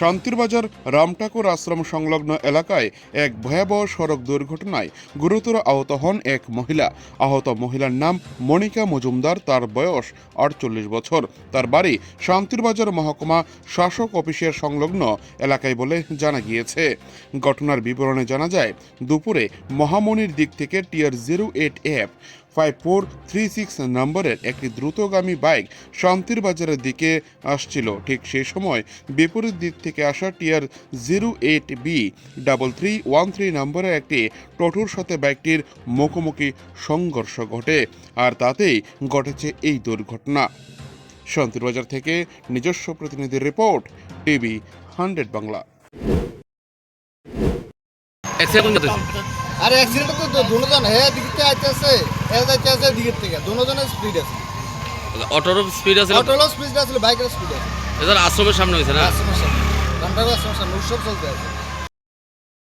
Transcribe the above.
শান্তিরবাজার রামঠাকুর আশ্রম সংলগ্ন এলাকায় এক ভয়াবহ সড়ক দুর্ঘটনায় গুরুতর আহত হন এক মহিলা। আহত মহিলার নাম মনিকা মজুমদার, তার বয়স আটচল্লিশ বছর। তার বাড়ি শান্তিরবাজার মহকুমা শাসক অফিসের সংলগ্ন এলাকায় বলে জানা গিয়েছে। ঘটনার বিবরণে জানা যায়, দুপুরে মহামনির দিক থেকে টিয়ার zero eight F five four three six নম্বরের একটি দ্রুতগামী বাইক শান্তির বাজারের দিকে আসছিল। ঠিক সেই সময় বিপরীত দিক থেকে আসা টিয়ার zero eight B double three one three নম্বরের একটি টোটোর সাথে বাইকটির মুখোমুখি সংঘর্ষ ঘটে আর তাতেই ঘটেছে এই দুর্ঘটনা। শান্তির বাজার থেকে নিজস্ব প্রতিনিধির রিপোর্ট, টিভি হান্ড্রেড বাংলা। আরে অ্যাক্সিডেন্ট তো দুজন হে দিক থেকে আইতেছে এ যাইতেছে দিকের থেকে। দুজনের স্পিড আছে। অটোর স্পিড আছে অটোর স্পিড আছে বাইকের স্পিড আছে। এদের আশ্রমের সামনে হয়েছে না? আশ্রমের সামনে। রামটাগো আশ্রমের সামনে উৎসব চলতে আছে।